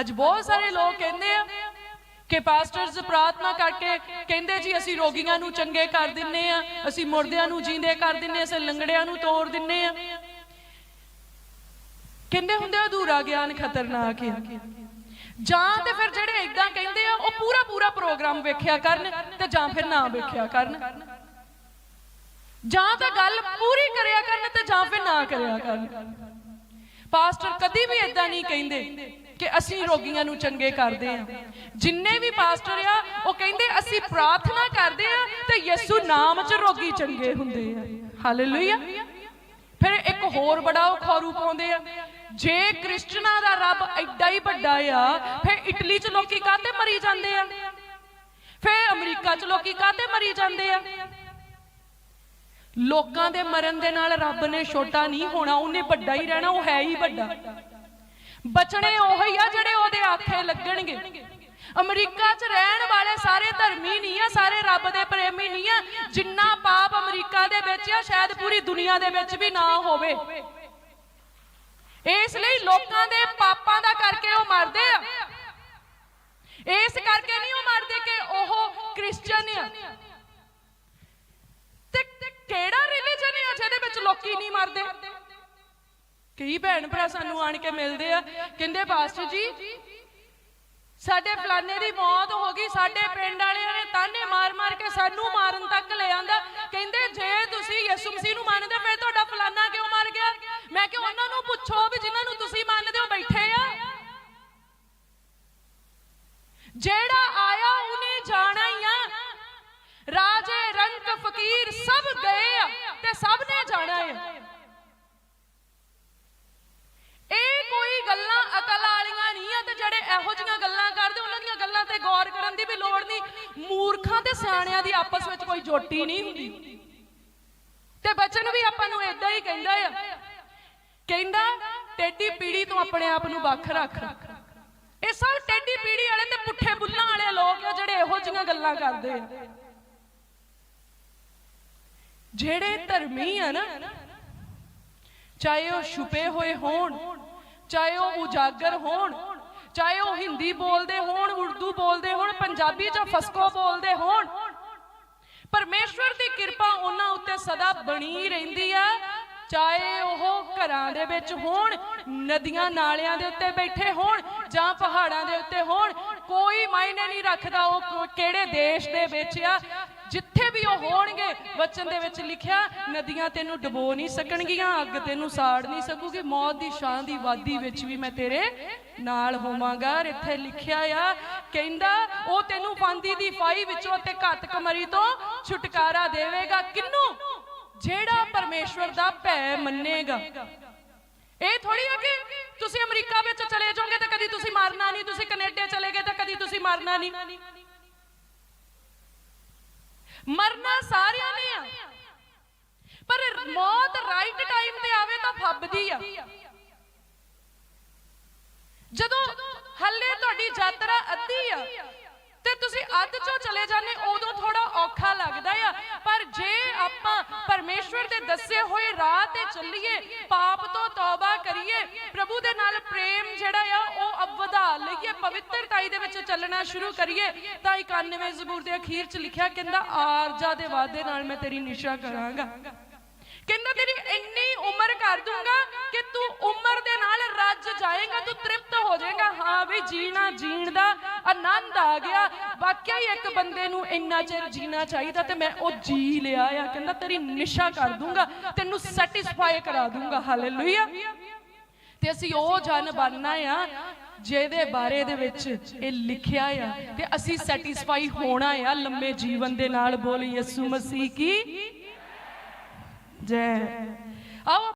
ਅੱਜ ਬਹੁਤ ਸਾਰੇ ਲੋਕ ਕਹਿੰਦੇ ਆ ਕਿ ਪਾਸਟਰਸ ਪ੍ਰਾਰਥਨਾ ਕਰਕੇ ਕਹਿੰਦੇ ਜੀ, ਅਸੀਂ ਰੋਗੀਆਂ ਨੂੰ ਚੰਗੇ ਕਰ ਦਿੰਨੇ ਆ, ਅਸੀਂ ਮੁਰਦਿਆਂ ਨੂੰ ਜਿੰਦੇ ਕਰ ਦਿੰਨੇ ਅਸੀਂ ਲੰਗੜਿਆਂ ਨੂੰ ਤੋੜ ਦਿੰਨੇ ਆ। ਕਹਿੰਦੇ ਹੁੰਦੇ ਅਧੂਰਾ ਗਿਆਨ ਖਤਰਨਾਕ ਹੈ ਜਾਂ ਤੇ ਫਿਰ ਜਿਹੜੇ ਇਦਾਂ ਕਹਿੰਦੇ ਆ, ਉਹ ਪੂਰਾ ਪੂਰਾ ਪ੍ਰੋਗਰਾਮ ਵੇਖਿਆ ਕਰਨ ਤੇ ਜਾਂ ਫਿਰ ਨਾ ਵੇਖਿਆ ਕਰਨ। ਜਾਂ ਤਾਂ ਗੱਲ ਪੂਰੀ ਕਰਿਆ ਕਰਨ ਤੇ ਜਾਂ ਫਿਰ ਨਾ ਕਰਿਆ ਕਰਨ। ਪਾਸਟਰ ਕਦੀ ਵੀ ਇਦਾਂ ਨਹੀਂ ਕਹਿੰਦੇ ਕਿ ਅਸੀਂ ਰੋਗੀਆਂ ਨੂੰ ਚੰਗੇ ਕਰਦੇ ਆ ਜਿੰਨੇ ਵੀ ਪਾਸਟਰ ਆ ਉਹ ਕਹਿੰਦੇ ਅਸੀਂ ਪ੍ਰਾਰਥਨਾ ਕਰਦੇ ਆ ਤੇ ਯਿਸੂ ਨਾਮ 'ਚ ਰੋਗੀ ਚੰਗੇ ਹੁੰਦੇ ਆ। ਹਾਲੇਲੂਇਆ ਫਿਰ ਇੱਕ ਹੋਰ ਬੜਾ ਉਹ ਖੌਰੂ ਪਾਉਂਦੇ ਆ। ਜੇ ਕ੍ਰਿਸਚਨਾਂ ਦਾ ਰੱਬ ਐਡਾ ਹੀ ਵੱਡਾ ਆ ਫਿਰ ਇਟਲੀ 'ਚ ਲੋਕੀ ਕਾਹਤੇ ਮਰੀ ਜਾਂਦੇ ਆ? ਫਿਰ ਅਮਰੀਕਾ 'ਚ ਲੋਕੀ ਕਾਹਤੇ ਮਰੀ ਜਾਂਦੇ ਆ? ਲੋਕਾਂ ਦੇ ਮਰਨ ਦੇ ਨਾਲ ਰੱਬ ਨੇ ਛੋਟਾ ਨਹੀਂ ਹੋਣਾ, ਉਹਨੇ ਵੱਡਾ ਹੀ ਰਹਿਣਾ, ਉਹ ਹੈ ਹੀ ਵੱਡਾ। ਬਚਣੇ ਉਹੀ ਆ ਜਿਹੜੇ ਉਹਦੇ ਆਖੇ ਲੱਗਣਗੇ। ਅਮਰੀਕਾ 'ਚ ਰਹਿਣ ਵਾਲੇ ਸਾਰੇ ਧਰਮੀ ਨਹੀਂ ਆ, ਸਾਰੇ ਰੱਬ ਦੇ ਪ੍ਰੇਮੀ ਨਹੀਂ ਆ, ਜਿੰਨਾ ਪਾਪ ਅਮਰੀਕਾ ਦੇ ਵਿੱਚ ਆ, ਸ਼ਾਇਦ ਪੂਰੀ ਦੁਨੀਆ ਦੇ ਵਿੱਚ ਵੀ ਨਾ ਹੋਵੇ। ਇਸ ਲਈ ਲੋਕਾਂ ਦੇ ਪਾਪਾਂ ਦਾ ਕਰਕੇ ਉਹ ਮਰਦੇ ਆ ਇਸ ਕਰਕੇ ਨਹੀਂ ਉਹ ਮਰਦੇ ਕਿ ਉਹ ਕ੍ਰਿਸਚੀਅਨ ਆ ਤੇ ਕਿਹੜਾ ਰਿਲੀਜਨ ਹੈ ਜਿਹਦੇ ਵਿੱਚ ਲੋਕੀ ਨਹੀਂ ਮਰਦੇ? ਕਈ ਭੈਣ ਭਰਾ ਸਾਨੂੰ ਆਣ ਕੇ ਮਿਲਦੇ ਆ, ਕਹਿੰਦੇ ਪਾਸਟਰ ਜੀ, ਸਾਡੇ ਫਲਾਣੇ ਦੀ ਮੌਤ ਹੋ ਗਈ, ਸਾਡੇ ਪਿੰਡ ਵਾਲਿਆਂ ਨੇ ਤਾਨੇ ਮਾਰ-ਮਾਰ ਕੇ ਸਾਨੂੰ ਮਾਰਨ ਤੱਕ ਲੈ ਆਂਦਾ। ਕਹਿੰਦੇ, ਜੇ ਤੁਸੀਂ ਯਿਸੂ ਮਸੀਹ ਨੂੰ ਮੰਨਦੇ, ਫਿਰ ਤੁਹਾਡਾ ਫਲਾਣਾ ਕਿਉਂ ਮਰ ਗਿਆ? ਮੈਂ ਕਿ ਉਹਨਾਂ ਨੂੰ ਪੁੱਛੋ ਵੀ ਜਿਨ੍ਹਾਂ ਨੂੰ ਤੁਸੀਂ ਮੰਨਦੇ ਹੋ, ਬੈਠੇ ਆ। ਜਿਹੜਾ ਆਇਆ, ਉਹਨੇ ਜਾਣਾ ਹੀ ਆ। ਰਾਜੇ ਰੰਕ ਫਕੀਰ ਸਭ ਗਏ ਆ। ਸਭ ਨੇ ਜਾਣਾ ਹੈ। ਇਹ ਕੋਈ ਗੱਲਾਂ ਅਕਲ ਵਾਲੀਆਂ ਨਹੀਂ ਆ ਤੇ ਜਿਹੜੇ ਇਹੋ ਜਿਹੀਆਂ ਗੱਲਾਂ ਕਰਦੇ, ਉਹਨਾਂ ਦੀਆਂ ਗੱਲਾਂ ਤੇ ਗੌਰ ਕਰਨ ਦੀ ਵੀ ਲੋੜ ਨਹੀਂ। ਮੂਰਖਾਂ ਤੇ ਸਿਆਣਿਆਂ ਦੀ ਆਪਸ ਵਿੱਚ ਕੋਈ ਜੋਟੀ ਨਹੀਂ ਹੁੰਦੀ। ਤੇ ਬਚਨ ਵੀ ਆਪਾਂ ਨੂੰ ਇਦਾਂ ਹੀ ਕਹਿੰਦਾ ਆ। ਕਹਿੰਦਾ ਟੇਡੀ ਪੀੜੀ ਤੋਂ ਆਪਣੇ ਆਪ ਨੂੰ ਵੱਖ ਰੱਖ। ਇਹ ਸਭ ਟੇਡੀ ਪੀੜੀ ਵਾਲੇ ਤੇ ਪੁੱਠੇ ਬੁੱਲਾਂ ਵਾਲੇ ਲੋਕ ਆ ਜਿਹੜੇ ਇਹੋ ਜਿਹੀਆਂ ਗੱਲਾਂ ਕਰਦੇ ਆ। ਜਿਹੜੇ ਧਰਮੀ ਆ ਨਾ, ਚਾਹੇ ਉਹ ਛੁਪੇ ਹੋਏ ਹੋਣ, ਚਾਹੇ ਉਹ ਉਜਾਗਰ ਹੋਣ, ਚਾਹੇ ਉਹ ਹਿੰਦੀ ਬੋਲਦੇ ਹੋਣ, ਉਰਦੂ ਬੋਲਦੇ ਹੋਣ, ਪੰਜਾਬੀ ਜਾਂ ਫਸਕੋ ਬੋਲਦੇ ਹੋਣ, ਪਰਮੇਸ਼ਵਰ ਦੀ ਕਿਰਪਾ ਉਹਨਾਂ ਉੱਤੇ ਸਦਾ ਬਣੀ ਰਹਿੰਦੀ ਆ। ਚਾਹੇ ਉਹ ਘਰਾਂ ਦੇ ਵਿੱਚ ਹੋਣ, ਨਦੀਆਂ ਨਾਲਿਆਂ ਦੇ ਉੱਤੇ ਬੈਠੇ ਹੋਣ ਜਾਂ ਪਹਾੜਾਂ ਦੇ ਉੱਤੇ ਹੋਣ, ਕੋਈ ਮਾਇਨੇ ਨਹੀਂ ਰੱਖਦਾ ਉਹ ਕਿਹੜੇ ਦੇਸ਼ ਦੇ ਵਿੱਚ ਆ। ਜਿੱਥੇ ਵੀ ਉਹ ਹੋਣਗੇ ਵਚਨ ਦੇ ਵਿੱਚ ਲਿਖਿਆ, ਨਦੀਆਂ ਤੈਨੂੰ ਡਬੋ ਨਹੀਂ ਸਕਣਗੀਆਂ, ਅੱਗ ਤੈਨੂੰ ਸਾੜ ਨਹੀਂ ਸਕੂਗੀ, ਮੌਤ ਦੀ ਛਾਂ ਦੀ ਵਾਦੀ ਵਿੱਚ ਵੀ ਮੈਂ ਤੇਰੇ ਨਾਲ ਹੋਵਾਂਗਾ। ਇੱਥੇ ਲਿਖਿਆ ਆ, ਕਹਿੰਦਾ, ਉਹ ਤੈਨੂੰ ਫਾਂਦੀ ਦੀ ਫਾਈ ਵਿੱਚੋਂ ਤੇ ਘਾਤਕ ਮਰੀ ਤੋਂ ਛੁਟਕਾਰਾ ਦੇਵੇਗਾ। ਕਿੰਨੂੰ? ਜਿਹੜਾ ਪਰਮੇਸ਼ਵਰ ਦਾ ਭੈ ਮੰਨੇਗਾ। ਇਹ ਥੋੜੀ ਆ ਕਿ ਤੁਸੀਂ ਅਮਰੀਕਾ ਵਿੱਚ ਚਲੇ ਜਾਓਗੇ ਤਾਂ ਕਦੀ ਤੁਸੀਂ ਮਾਰਨਾ ਨਹੀਂ, ਤੁਸੀਂ ਕੈਨੇਡਾ ਚਲੇ ਗਏ ਤਾਂ ਕਦੀ ਤੁਸੀਂ ਮਰਨਾ ਨਹੀਂ। ਮਰਨਾ ਸਾਰਿਆਂ ਨੇ ਆ। ਪਰ ਮੌਤ ਰਾਈਟ ਟਾਈਮ ਤੇ ਆਵੇ ਤਾਂ ਫੱਬਦੀ ਆ। ਜਦੋਂ ਹੱਲੇ ਤੁਹਾਡੀ ਯਾਤਰਾ ਅੱਧੀ ਆ, ਤੇ ਤੁਸੀਂ ਅੱਧ ਚੋਂ ਚਲੇ ਜਾਂਦੇ, ਉਦੋਂ ਥੋੜਾ ਔਖਾ ਲੱਗਦਾ ਆ। ਪਰ ਜੇ ਆਪਾਂ ਪਰਮੇਸ਼ਵਰ ਦੇ ਦੱਸੇ ਹੋਏ ਰਾਹ ਤੇ ਚੱਲੀਏ, ਪਾਪ ਤੋਂ ਤੌਬਾ ਕਰੀਏ, ਪ੍ਰਭੂ ਦੇ ਨਾਲ ਪ੍ਰੇਮ ਜਿਹੜਾ ਪਵਿੱਤਰਤਾਈ ਦੇ ਵਿੱਚ ਚੱਲਣਾ ਸ਼ੁਰੂ ਕਰੀਏ, ਤਾਂ 91 ਜ਼ਬੂਰ ਦੇ ਅਖੀਰ 'ਚ ਲਿਖਿਆ ਕਹਿੰਦਾ, ਆਰਜਾ ਦੇ ਵਾਅਦੇ ਨਾਲ ਮੈਂ ਤੇਰੀ ਨਿਸ਼ਾ ਕਰਾਂਗਾ। ਕਹਿੰਦਾ, ਤੇਰੀ ਇੰਨੀ ਉਮਰ ਕਰ ਦੂੰਗਾ ਕਿ ਤੂੰ ਉਮਰ ਦੇ ਨਾਲ ਰੱਜ ਜਾਏਗਾ, ਤੂੰ ਤ੍ਰਿਪਤ ਹੋ ਜਾਏਗਾ। ਹਾਂ ਵੀ ਜੀਣਾ ਜੀਣ ਦਾ ਆਨੰਦ ਆ ਗਿਆ। ਵਾਕਿਆ ਹੀ ਇੱਕ ਬੰਦੇ ਨੂੰ ਇੰਨਾ ਚਿਰ ਜੀਣਾ ਚਾਹੀਦਾ ਤੇ ਮੈਂ ਉਹ ਜੀ ਲਿਆ ਆ। ਕਹਿੰਦਾ, ਤੇਰੀ ਨਿਸ਼ਾ ਕਰ ਦੂੰਗਾ, ਤੈਨੂੰ ਸੈਟੀਸਫਾਈ ਕਰਾ ਦੂੰਗਾ। ਹਾਲੇਲੂਇਆ ਤੇ ਅਸੀਂ ਉਹ ਜਨ ਬਣਨਾ ਆ ਜਿਹਦੇ ਬਾਰੇ ਦੇ ਵਿੱਚ ਇਹ ਲਿਖਿਆ ਆ ਤੇ ਅਸੀਂ ਸੈਟੀਸਫਾਈ ਹੋਣਾ ਆ ਲੰਮੇ ਜੀਵਨ ਦੇ ਨਾਲ ਬੋਲ ਯਿਸੂ ਮਸੀਹ ਕੀ? ਜੈ। ਆਓ